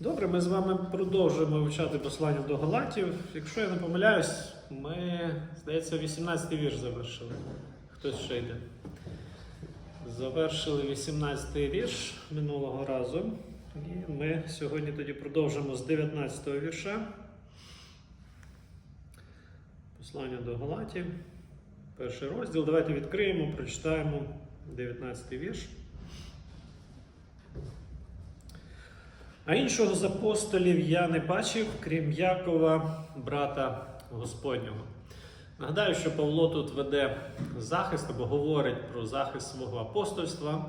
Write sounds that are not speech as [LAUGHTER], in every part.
Добре, ми з вами продовжуємо вивчати послання до Галатів. Якщо я не помиляюсь, ми, здається, 18-й вірш завершили. Хтось ще йде. Завершили 18-й вірш минулого разу. І ми сьогодні тоді продовжимо з 19-го вірша. Послання до Галатів. Перший розділ. Давайте відкриємо, прочитаємо 19-й вірш. А іншого з апостолів я не бачив, крім Якова, брата Господнього. Нагадаю, що Павло тут веде захист або говорить про захист свого апостольства,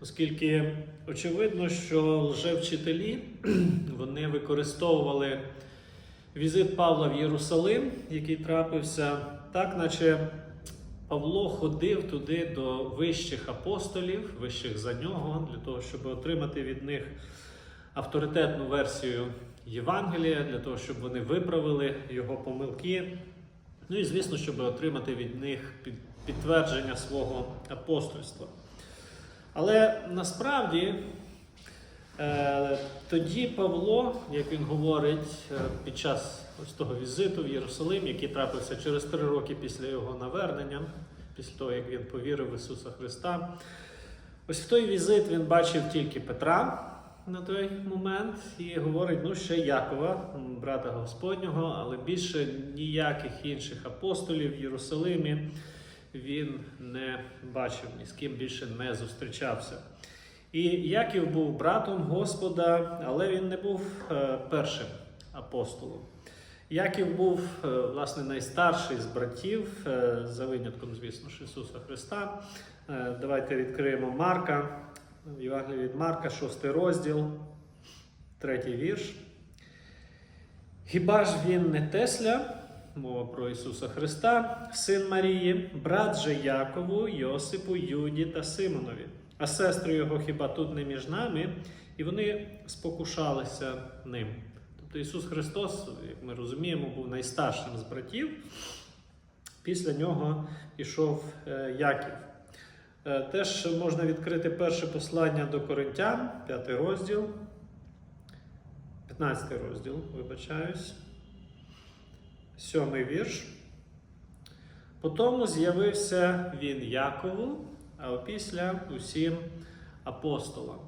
оскільки очевидно, що лжевчителі [CLEARS THROAT] вони використовували візит Павла в Єрусалим, який трапився, так, наче Павло ходив туди до вищих апостолів, вищих за нього, для того, щоб отримати від них авторитетну версію Євангелія, для того, щоб вони виправили його помилки. Ну і, звісно, щоб отримати від них підтвердження свого апостольства. Але насправді е, тоді Павло, як він говорить е, під час ось того візиту в Єрусалим, який трапився через три роки після його навернення, після того, як він повірив в Ісуса Христа, ось в той візит він бачив тільки Петра на той момент і говорить, ну ще Якова, брата Господнього, але більше ніяких інших апостолів в Єрусалимі він не бачив, ні з ким більше не зустрічався. І Яків був братом Господа, але він не був е, першим апостолом. Яків був е, власне найстарший з братів, е, за винятком, звісно ж, Ісуса Христа. Давайте відкриємо Марка, Євангелія від Марка, 6 розділ, 3 вірш. Хіба ж він не Тесля, мова про Ісуса Христа, син Марії, брат же Якову, Йосипу, Юді та Симонові, а сестри його хіба тут не між нами, і вони спокушалися ним. Тобто Ісус Христос, як ми розуміємо, був найстаршим з братів. Після нього йшов е, Яків. Е, Теж можна відкрити перше послання до Коринтян, 5 розділ, 15 розділ, вибачаюсь, 7 вірш. Потому з'явився він Якову, а опісля усім апостолам.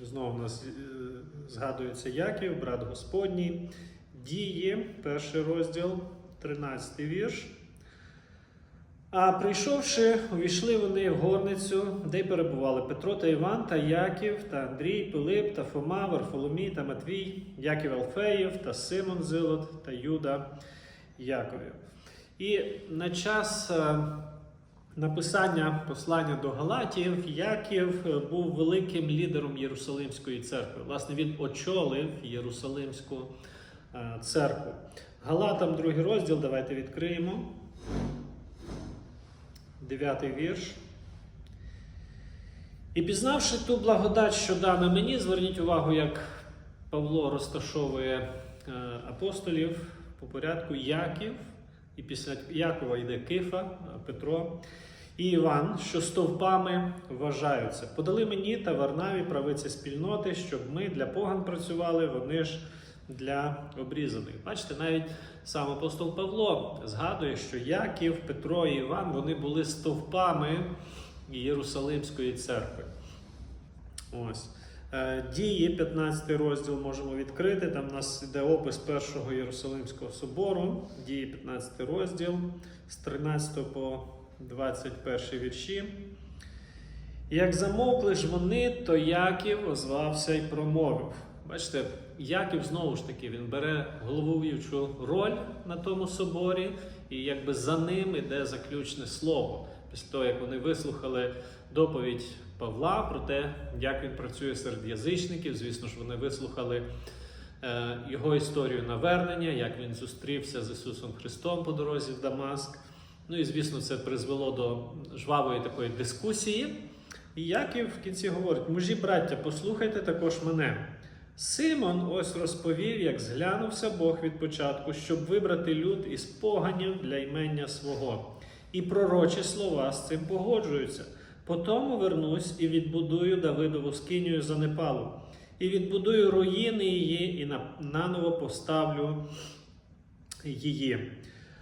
Знову в нас е, згадується Яків, брат Господній, дії, перший розділ, 13 вірш. А прийшовши, увійшли вони в горницю, де й перебували Петро та Іван, та Яків, та Андрій, Пилип, та Фома, Варфоломій та Матвій, Яків Алфеєв, та Симон Зилот, та Юда Яковів. І на час е, написання послання до Галатів Яків е, був великим лідером Єрусалимської церкви. Власне, він очолив Єрусалимську е, церкву. Галатам, другий розділ, давайте відкриємо. Дев'ятий вірш. І пізнавши ту благодать, що дана мені, зверніть увагу, як Павло розташовує е, апостолів по порядку Яків, і після Якова йде Кифа, Петро і Іван, що стовпами вважаються. Подали мені та Варнаві правиці спільноти, щоб ми для поган працювали, вони ж для обрізаних. Бачите, навіть сам апостол Павло згадує, що Яків, Петро і Іван вони були стовпами Єрусалимської церкви. Ось. Е, Дії, 15 розділ можемо відкрити. Там у нас йде опис першого Єрусалимського собору. Дії, 15 розділ з 13 по 21 вірші. Як замовкли ж вони, то Яків озвався і промовив. Бачите, Яків знову ж таки він бере головуючу роль на тому соборі, і якби за ним іде заключне слово. Після того, як вони вислухали доповідь Павла про те, як він працює серед язичників, звісно ж, вони вислухали е, його історію навернення, як він зустрівся з Ісусом Христом по дорозі в Дамаск. Ну і звісно, це призвело до жвавої такої дискусії. І Яків в кінці говорить: мужі, браття, послухайте також мене. Симон ось розповів, як зглянувся Бог від початку, щоб вибрати люд із поганів для імення свого. І пророчі слова з цим погоджуються. Потому вернусь і відбудую Давидову скинію занепалу, і відбудую руїни її, і на- наново поставлю її.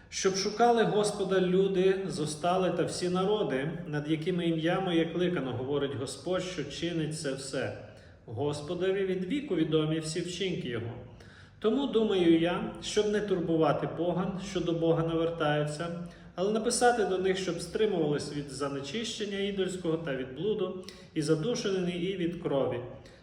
Щоб шукали Господа люди, зостали та всі народи, над якими ім'я моє кликано, говорить Господь, що чинить це все. Господові від віку відомі всі вчинки Його. Тому думаю я, щоб не турбувати поган, що до Бога навертаються, але написати до них, щоб стримувались від занечищення ідольського та від блуду, і задушені, і від крові.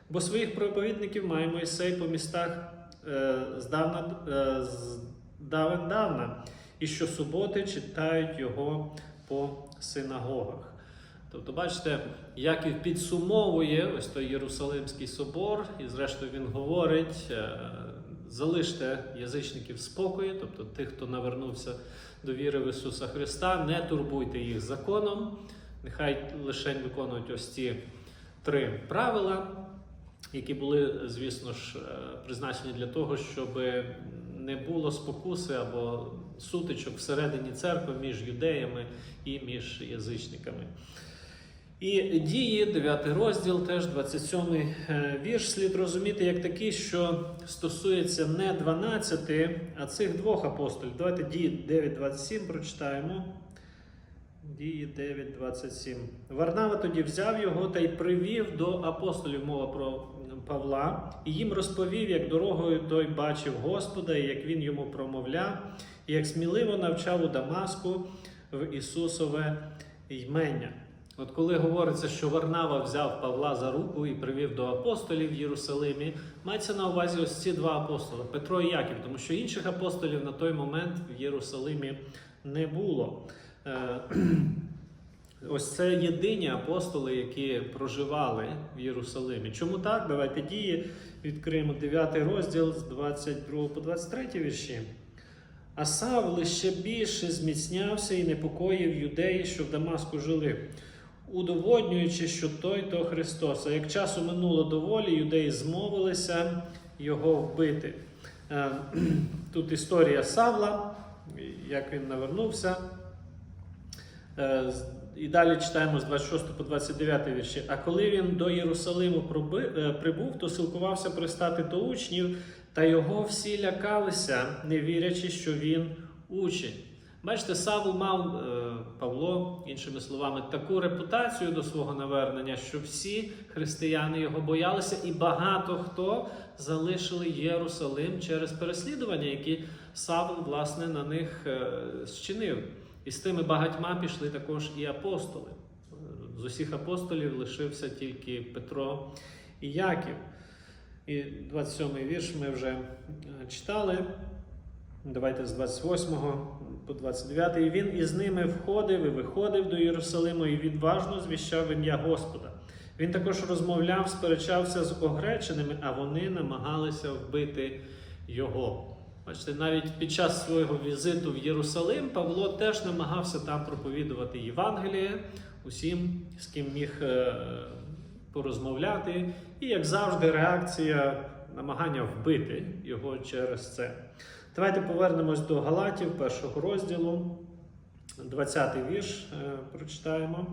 Бо своїх проповідників має Мойсей по містах е, здавна, е, з давен давна, і щосуботи читають його по синагогах. Тобто, бачите, Яків підсумовує ось той Єрусалимський собор, і зрештою він говорить: е, залиште язичників в спокої, тобто тих, хто навернувся до віри в Ісуса Христа, не турбуйте їх законом, нехай лише виконують ось ці три правила, які були, звісно ж, е, призначені для того, щоб не було спокуси або сутичок всередині церкви між юдеями і між язичниками. І дії, 9 розділ, теж 27 е, вірш, слід розуміти як такий, що стосується не 12, а цих двох апостолів. Давайте дії 9.27 прочитаємо. Дії 9.27. Варнава тоді взяв його та й привів до апостолів мова про Павла, і їм розповів, як дорогою той бачив Господа, і як він йому промовляв, і як сміливо навчав у Дамаску в Ісусове ймення. От коли говориться, що Варнава взяв Павла за руку і привів до апостолів в Єрусалимі, мається на увазі ось ці два апостоли Петро і Яків, тому що інших апостолів на той момент в Єрусалимі не було. Е, [CLEARS THROAT] Ось це єдині апостоли, які проживали в Єрусалимі. Чому так? Давайте дії відкриємо 9 розділ з 22 по 23 вірші. А Савл ще більше зміцнявся і непокоїв юдеї, що в Дамаску жили, удоводнюючи, що той то Христос. А як часу минуло доволі, юдеї змовилися його вбити. Е, [CLEARS THROAT] Тут історія Савла, як він навернувся. Е, І далі читаємо з 26 по 29 вірші. А коли він до Єрусалиму е, прибув, то силкувався пристати до учнів, та його всі лякалися, не вірячи, що він учень. Бачите, Савл мав е, Павло, іншими словами, таку репутацію до свого навернення, що всі християни його боялися, і багато хто залишили Єрусалим через переслідування, які Савл, власне, на них е, зчинив. І з тими багатьма пішли також і апостоли. З усіх апостолів лишився тільки Петро і Яків. І 27-й вірш ми вже е, читали. Давайте з 28 по 29. І він із ними входив і виходив до Єрусалиму і відважно звіщав ім'я Господа. Він також розмовляв, сперечався з огреченими, а вони намагалися вбити його. Бачите, навіть під час свого візиту в Єрусалим Павло теж намагався там проповідувати Євангеліє усім, з ким міг е, порозмовляти. І, як завжди, реакція намагання вбити його через це. Давайте повернемось до Галатів, першого розділу, 20-й вірш е, прочитаємо.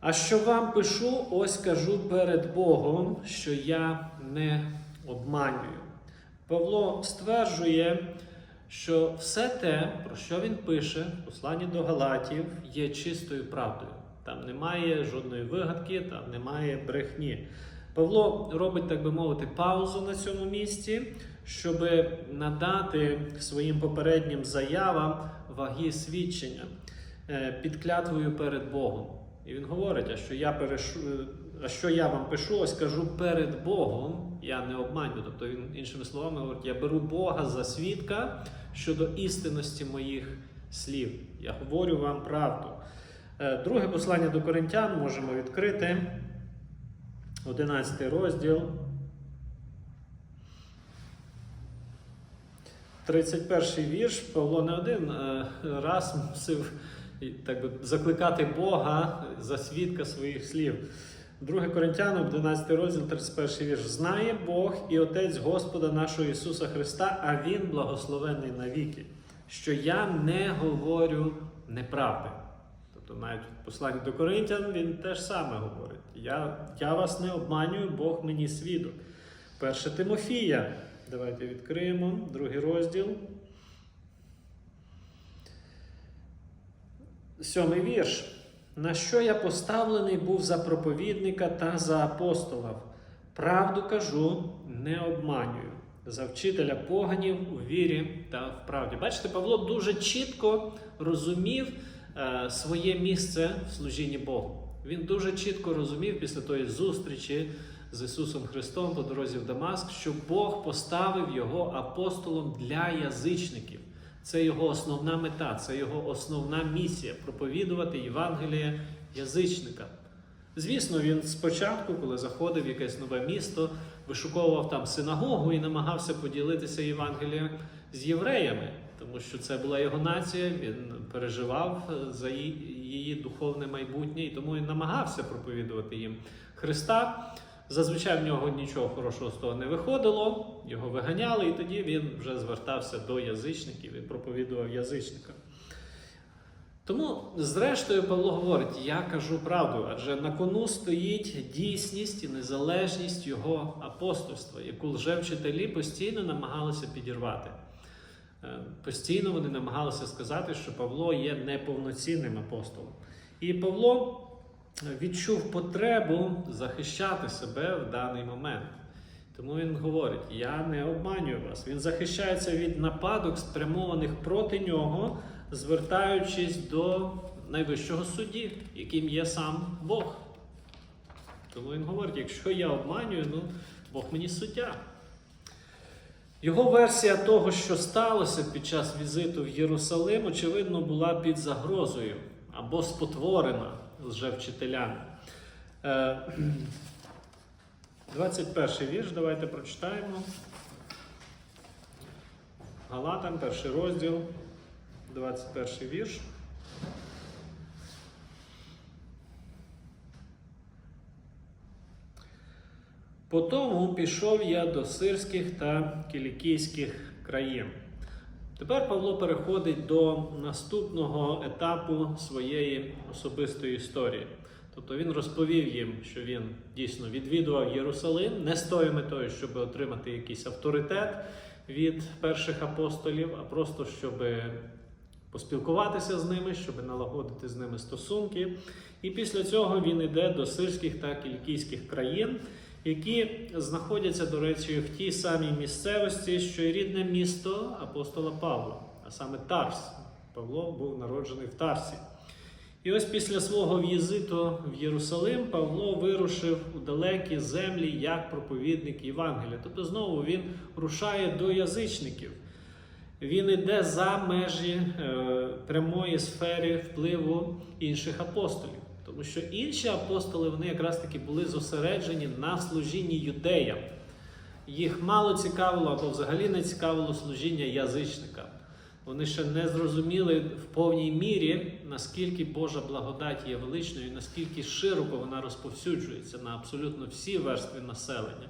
А що вам пишу, ось кажу перед Богом, що я не обманюю. Павло стверджує, що все те, про що він пише в посланні до Галатів, є чистою правдою. Там немає жодної вигадки, там немає брехні. Павло робить, так би мовити, паузу на цьому місці, щоб надати своїм попереднім заявам ваги свідчення е, під клятвою перед Богом. І він говорить, а що я перешу, а що я вам пишу, ось кажу перед Богом, я не обманю. Тобто, він, іншими словами, говорить, я беру Бога за свідка щодо істинності моїх слів. Я говорю вам правду. Е, Друге послання до Коринтян можемо відкрити. 11 розділ. 31 вірш Павло не один е, раз мусив так би, закликати Бога за свідка своїх слів. 2 Коринтянам, 11 розділ, 31 вірш. Знає Бог і Отець Господа нашого Ісуса Христа, а Він благословений навіки, що я не говорю неправди. Тобто навіть в посланні до Коринтян він теж саме говорить. Я, я вас не обманюю, Бог мені свідок. Перше Тимофія. Давайте відкриємо другий розділ. Сьомий вірш. На що я поставлений був за проповідника та за апостола? Правду кажу, не обманюю. За вчителя поганів у вірі та в правді. Бачите, Павло дуже чітко розумів е, своє місце в служінні Богу. Він дуже чітко розумів після тої зустрічі з Ісусом Христом по дорозі в Дамаск, що Бог поставив його апостолом для язичників. Це його основна мета, це його основна місія проповідувати Євангеліє язичникам. Звісно, він спочатку, коли заходив в якесь нове місто, вишуковував там синагогу і намагався поділитися Євангелієм з євреями, тому що це була його нація, він переживав за її духовне майбутнє, і тому він намагався проповідувати їм Христа. Зазвичай в нього нічого хорошого з того не виходило, його виганяли, і тоді він вже звертався до язичників і проповідував язичникам. Тому, зрештою, Павло говорить: я кажу правду, адже на кону стоїть дійсність і незалежність його апостольства, яку лжевчителі постійно намагалися підірвати. Е, Постійно вони намагалися сказати, що Павло є неповноцінним апостолом. І Павло відчув потребу захищати себе в даний момент. Тому він говорить: Я не обманюю вас. Він захищається від нападок, спрямованих проти нього, звертаючись до найвищого судді, яким є сам Бог. Тому він говорить: якщо я обманюю, ну Бог мені суддя. Його версія того, що сталося під час візиту в Єрусалим, очевидно, була під загрозою або спотворена лжевчителями. Е, [CLEARS THROAT] 21 вірш, давайте прочитаємо. Галатам, перший розділ, 21 вірш. Потому пішов я до сирських та кілікійських країн. Тепер Павло переходить до наступного етапу своєї особистої історії. Тобто він розповів їм, що він дійсно відвідував Єрусалим не з тою метою, щоб отримати якийсь авторитет від перших апостолів, а просто щоб поспілкуватися з ними, щоб налагодити з ними стосунки. І після цього він йде до сирських та кількійських країн, які знаходяться, до речі, в тій самій місцевості, що й рідне місто апостола Павла, а саме Тарс. Павло був народжений в Тарсі. І ось після свого в'їзиту в Єрусалим Павло вирушив у далекі землі як проповідник Євангелія. Тобто знову він рушає до язичників. Він йде за межі е, прямої сфери впливу інших апостолів. Тому що інші апостоли вони якраз таки були зосереджені на служінні юдеям. Їх мало цікавило або взагалі не цікавило служіння язичникам. Вони ще не зрозуміли в повній мірі, наскільки Божа благодать є величною, і наскільки широко вона розповсюджується на абсолютно всі верстви населення.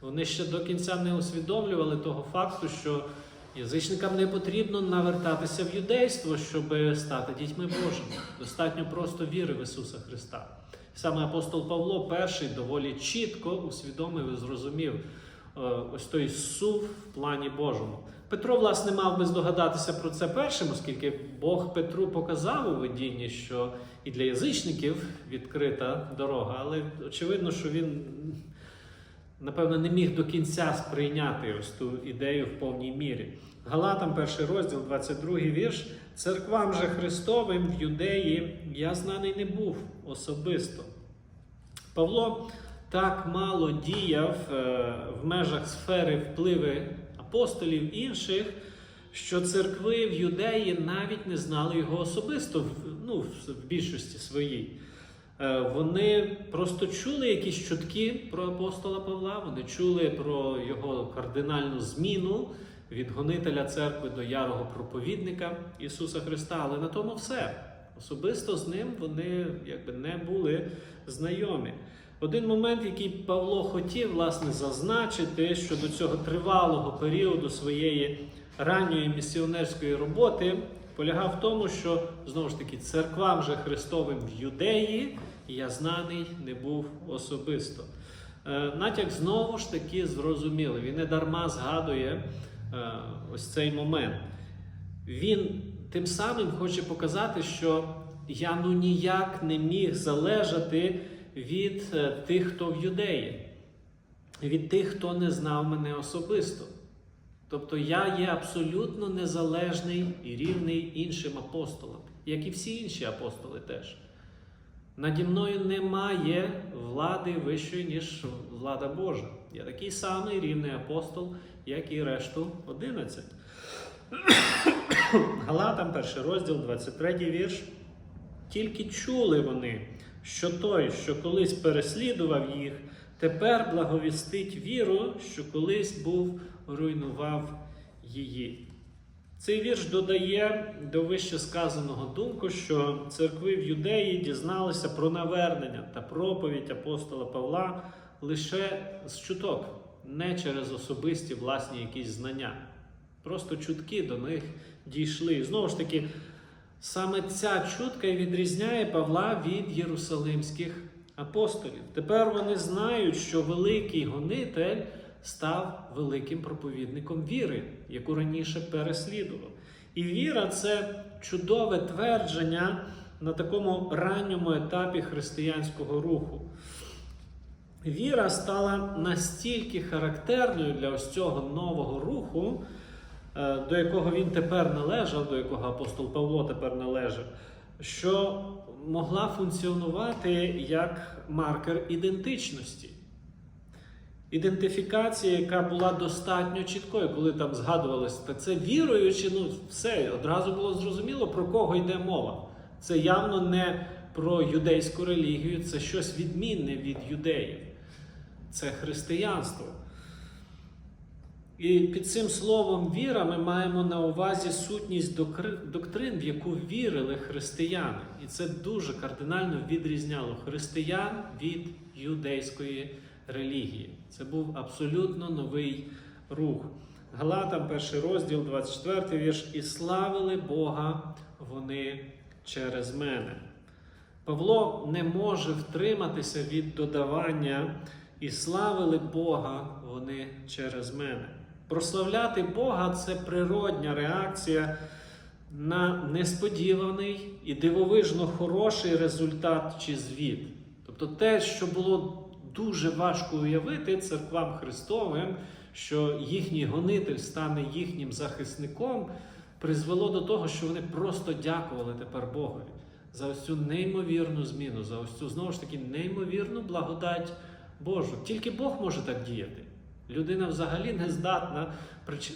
Вони ще до кінця не усвідомлювали того факту, що язичникам не потрібно навертатися в юдейство, щоб стати дітьми Божими. Достатньо просто віри в Ісуса Христа. Саме апостол Павло перший доволі чітко усвідомив і зрозумів е, ось той сув в плані Божому. Петро, власне, мав би здогадатися про це першим, оскільки Бог Петру показав у видінні, що і для язичників відкрита дорога, але очевидно, що він, напевно, не міг до кінця сприйняти ось ту ідею в повній мірі. Галатам, перший розділ, 22 вірш. Церквам же Христовим в юдеї я знаний не був особисто. Павло так мало діяв е, в межах сфери впливи апостолів інших, що церкви в юдеї навіть не знали його особисто, ну, в більшості своїй. Е, Вони просто чули якісь чутки про апостола Павла, вони чули про його кардинальну зміну від гонителя церкви до ярого проповідника Ісуса Христа. Але на тому все. Особисто з ним вони якби не були знайомі. Один момент, який Павло хотів власне зазначити щодо цього тривалого періоду своєї ранньої місіонерської роботи, полягав в тому, що знову ж таки церквам же Христовим в Юдеї я знаний не був особисто. Е, Натяк знову ж таки зрозумілий. Він не дарма згадує е, ось цей момент. Він тим самим хоче показати, що я ну ніяк не міг залежати від е, тих, хто в юдеї, від тих, хто не знав мене особисто. Тобто я є абсолютно незалежний і рівний іншим апостолам, як і всі інші апостоли теж. Наді мною немає влади вищої, ніж влада Божа. Я такий самий рівний апостол, як і решту 11. [COUGHS] Галатам, перший розділ, 23 вірш. Тільки чули вони, що той, що колись переслідував їх, тепер благовістить віру, що колись був руйнував її. Цей вірш додає до вище сказаного думку, що церкви в Юдеї дізналися про навернення та проповідь апостола Павла лише з чуток, не через особисті власні якісь знання. Просто чутки до них дійшли. І знову ж таки, саме ця чутка і відрізняє Павла від єрусалимських апостолів. Тепер вони знають, що великий гонитель став великим проповідником віри, яку раніше переслідував. І віра це чудове твердження на такому ранньому етапі християнського руху. Віра стала настільки характерною для ось цього нового руху, е, до якого він тепер належав, до якого апостол Павло тепер належав, що могла функціонувати як маркер ідентичності. Ідентифікація, яка була достатньо чіткою, коли там згадувалося, та це віруючи, ну все, одразу було зрозуміло, про кого йде мова. Це явно не про юдейську релігію, це щось відмінне від юдеїв. Це християнство. І під цим словом віра ми маємо на увазі сутність доктрин, в яку вірили християни. І це дуже кардинально відрізняло християн від юдейської релігії. Це був абсолютно новий рух. Галатам, перший розділ, 24 вірш. І славили Бога вони через мене. Павло не може втриматися від додавання і славили Бога вони через мене. Прославляти Бога це природня реакція на несподіваний і дивовижно хороший результат чи звіт. Тобто те, що було дуже важко уявити церквам Христовим, що їхній гонитель стане їхнім захисником, призвело до того, що вони просто дякували тепер Богові за ось цю неймовірну зміну, за ось цю знову ж таки неймовірну благодать Божу. Тільки Бог може так діяти. Людина взагалі не здатна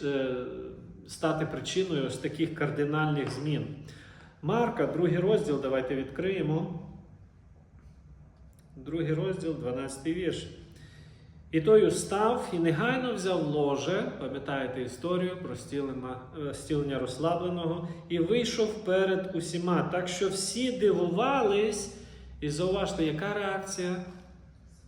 е, стати причиною ось таких кардинальних змін. Марка, другий розділ, давайте відкриємо. Другий розділ, 12 вірш. І той устав і негайно взяв ложе, пам'ятаєте історію про стілення, е, розслабленого, і вийшов перед усіма. Так що всі дивувались, і зауважте, яка реакція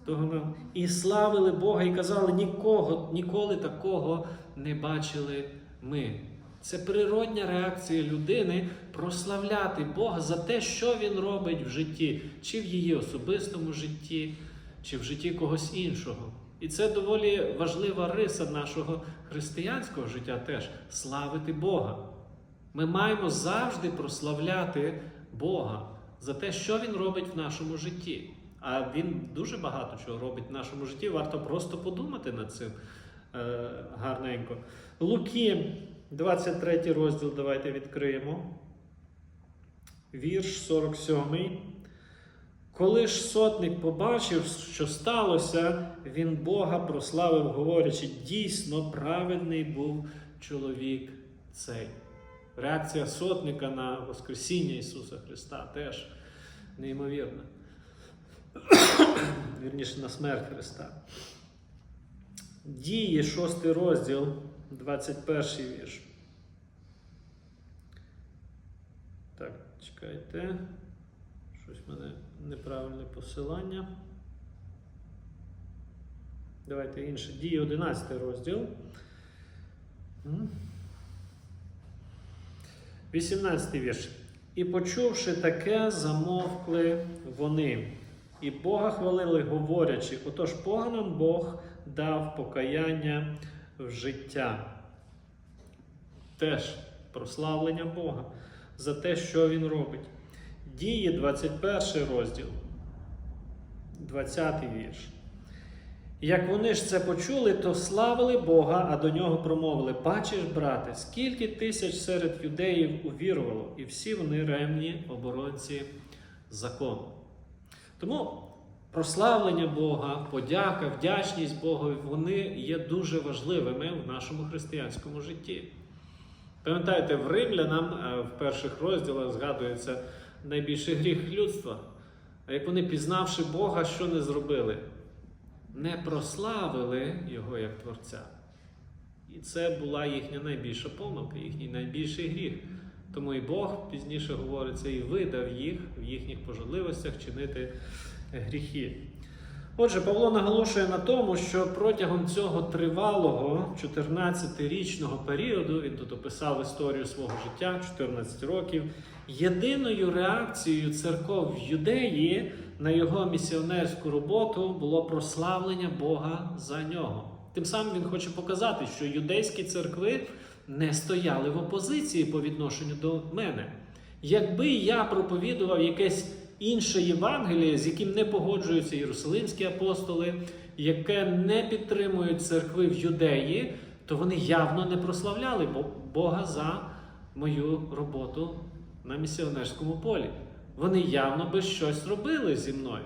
того і славили Бога, і казали, нікого, ніколи такого не бачили ми. Це природня реакція людини прославляти Бога за те, що він робить в житті, чи в її особистому житті, чи в житті когось іншого. І це доволі важлива риса нашого християнського життя теж славити Бога. Ми маємо завжди прославляти Бога за те, що Він робить в нашому житті. А Він дуже багато чого робить в нашому житті. Варто просто подумати над цим е, гарненько. Луки, 23 розділ, давайте відкриємо. Вірш 47. Коли ж сотник побачив, що сталося, він Бога прославив, говорячи, дійсно праведний був чоловік цей. Реакція сотника на Воскресіння Ісуса Христа теж неймовірна. [COUGHS] Вірніше на смерть Христа. Дії, 6 розділ, 21 вірш. Так, чекайте. Щось в мене неправильне посилання. Давайте інше. Дії 11 розділ. 18 вірш. І почувши таке, замовкли вони. і Бога хвалили, говорячи, отож поганам Бог дав покаяння в життя. Теж прославлення Бога за те, що Він робить. Дії 21 розділ, 20 вірш. Як вони ж це почули, то славили Бога, а до нього промовили: Бачиш, брате, скільки тисяч серед юдеїв увірувало, і всі вони ремні оборонці закону. Тому прославлення Бога, подяка, вдячність Богу, вони є дуже важливими в нашому християнському житті. Пам'ятаєте, в римлянам е, в перших розділах згадується найбільший гріх людства. А як вони, пізнавши Бога, що не зробили? Не прославили Його як Творця. І це була їхня найбільша помилка, їхній найбільший гріх. Тому і Бог пізніше говориться і видав їх в їхніх пожадливостях чинити гріхи. Отже, Павло наголошує на тому, що протягом цього тривалого 14-річного періоду, він тут описав історію свого життя, 14 років, єдиною реакцією церков в Юдеї на його місіонерську роботу було прославлення Бога за нього. Тим самим він хоче показати, що юдейські церкви не стояли в опозиції по відношенню до мене. Якби я проповідував якесь інше Євангеліє, з яким не погоджуються єрусалимські апостоли, яке не підтримують церкви в Юдеї, то вони явно не прославляли Бога за мою роботу на місіонерському полі. Вони явно би щось робили зі мною.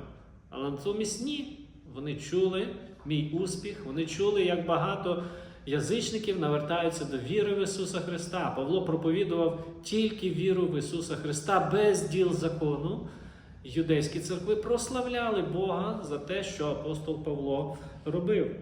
Але натомість ні. Вони чули мій успіх, вони чули, як багато язичників навертаються до віри в Ісуса Христа. Павло проповідував тільки віру в Ісуса Христа без діл закону. Юдейські церкви прославляли Бога за те, що апостол Павло робив.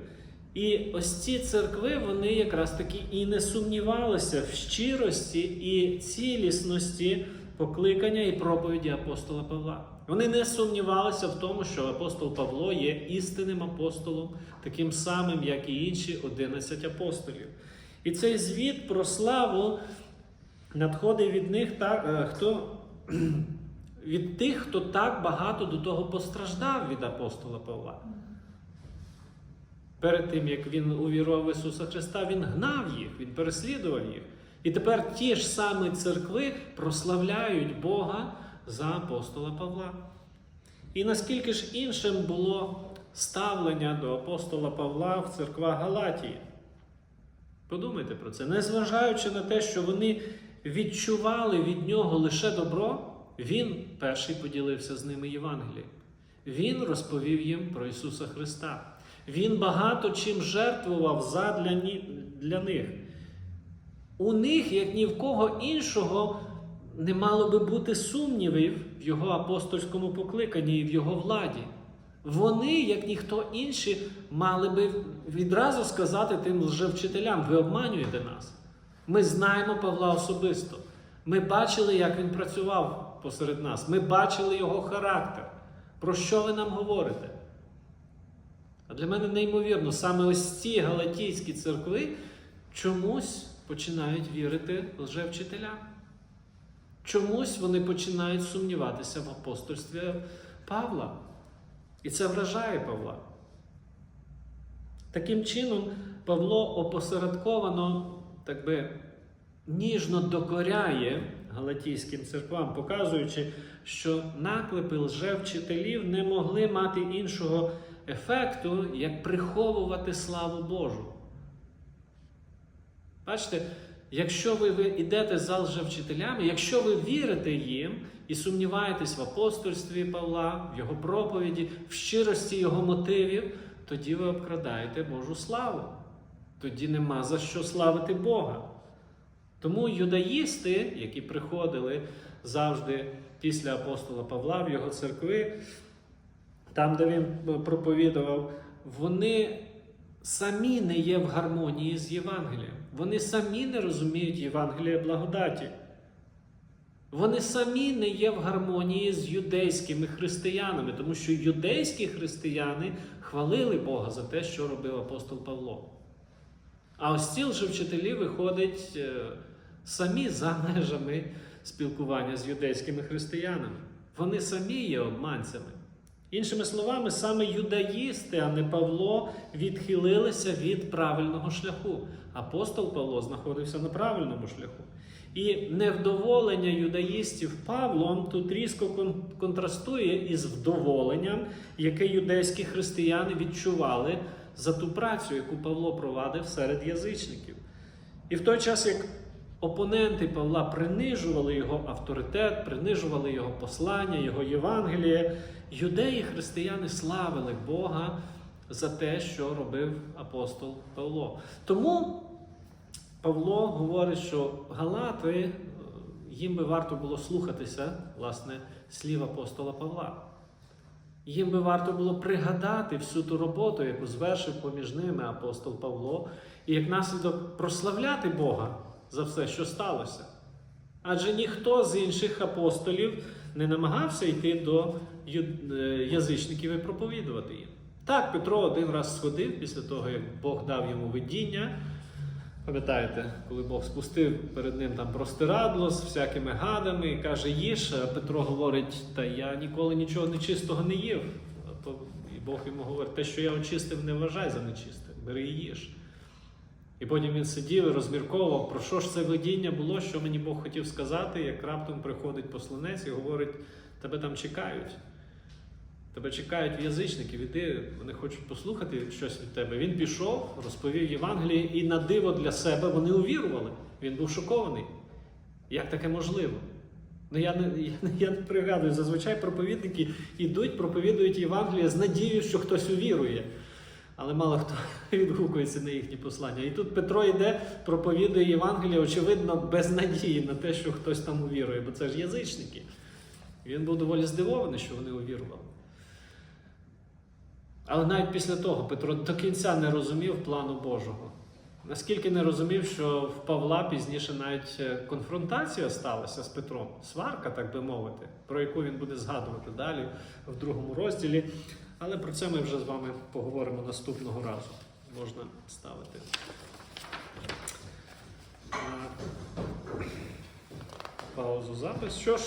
І ось ці церкви, вони якраз таки і не сумнівалися в щирості і цілісності покликання і проповіді апостола Павла. Вони не сумнівалися в тому, що апостол Павло є істинним апостолом, таким самим, як і інші 11 апостолів. І цей звіт про славу надходить від них так, е, хто. Від тих, хто так багато до того постраждав від апостола Павла. Перед тим, як він увірував в Ісуса Христа, Він гнав їх, Він переслідував їх. І тепер ті ж самі церкви прославляють Бога за апостола Павла. І наскільки ж іншим було ставлення до апостола Павла в церквах Галатії? Подумайте про це. Незважаючи на те, що вони відчували від нього лише добро, він перший поділився з ними Євангелієм. Він розповів їм про Ісуса Христа. Він багато чим жертвував задля для них. У них, як ні в кого іншого, не мало би бути сумнівів в його апостольському покликанні і в його владі. Вони, як ніхто інший, мали би відразу сказати тим лжевчителям: ви обманюєте нас. Ми знаємо Павла особисто. Ми бачили, як він працював посеред нас. Ми бачили його характер. Про що ви нам говорите? А для мене неймовірно, саме ось ці галатійські церкви чомусь починають вірити лжевчителям. Чомусь вони починають сумніватися в апостольстві Павла. І це вражає Павла. Таким чином, Павло опосередковано, так би, ніжно докоряє галатійським церквам, показуючи, що наклепи лжевчителів не могли мати іншого ефекту, як приховувати славу Божу. Бачите, якщо ви, ви йдете за лжевчителями, якщо ви вірите їм і сумніваєтесь в апостольстві Павла, в його проповіді, в щирості його мотивів, тоді ви обкрадаєте Божу славу. Тоді нема за що славити Бога. Тому юдаїсти, які приходили завжди після апостола Павла в його церкви, там, де він проповідував, вони самі не є в гармонії з Євангелієм. Вони самі не розуміють Євангелія благодаті. Вони самі не є в гармонії з юдейськими християнами, тому що юдейські християни хвалили Бога за те, що робив апостол Павло. А ось ці вчителі виходять е, самі за межами спілкування з юдейськими християнами. Вони самі є обманцями. Іншими словами, саме юдаїсти, а не Павло, відхилилися від правильного шляху. Апостол Павло знаходився на правильному шляху. І невдоволення юдаїстів Павлом тут різко контрастує із вдоволенням, яке юдейські християни відчували за ту працю, яку Павло провадив серед язичників. І в той час, як опоненти Павла принижували його авторитет, принижували його послання, його Євангеліє, юдеї християни славили Бога за те, що робив апостол Павло. Тому Павло говорить, що Галати е, їм би варто було слухатися, власне, слів апостола Павла. Їм би варто було пригадати всю ту роботу, яку звершив поміж ними апостол Павло, і як наслідок прославляти Бога за все, що сталося. Адже ніхто з інших апостолів не намагався йти до е, язичників і проповідувати їм. Так, Петро один раз сходив після того, як Бог дав йому видіння. Пам'ятаєте, коли Бог спустив перед ним там простирадло з всякими гадами і каже, їж, а Петро говорить, та я ніколи нічого нечистого не їв. А то- І Бог йому говорить, те, що я очистив, не вважай за нечисте, бери і їж. І потім він сидів і розмірковував, про що ж це видіння було, що мені Бог хотів сказати, як раптом приходить посланець і говорить, тебе там чекають. Тебе чекають язичників, іди, вони хочуть послухати щось від тебе. Він пішов, розповів Євангеліє, і на диво для себе вони увірували. Він був шокований. Як таке можливо? Ну я не, я, я не пригадую, зазвичай проповідники йдуть, проповідують Євангеліє з надією, що хтось увірує. Але мало хто [LAUGHS] відгукується на їхні послання. І тут Петро йде, проповідує Євангеліє, очевидно, без надії на те, що хтось там увірує, бо це ж язичники. Він був доволі здивований, що вони увірували. Але навіть після того Петро до кінця не розумів плану Божого. Наскільки не розумів, що в Павла пізніше навіть е, конфронтація сталася з Петром, сварка, так би мовити, про яку він буде згадувати далі в другому розділі. Але про це ми вже з вами поговоримо наступного разу. Можна ставити. Е, Паузу запис. Що ж,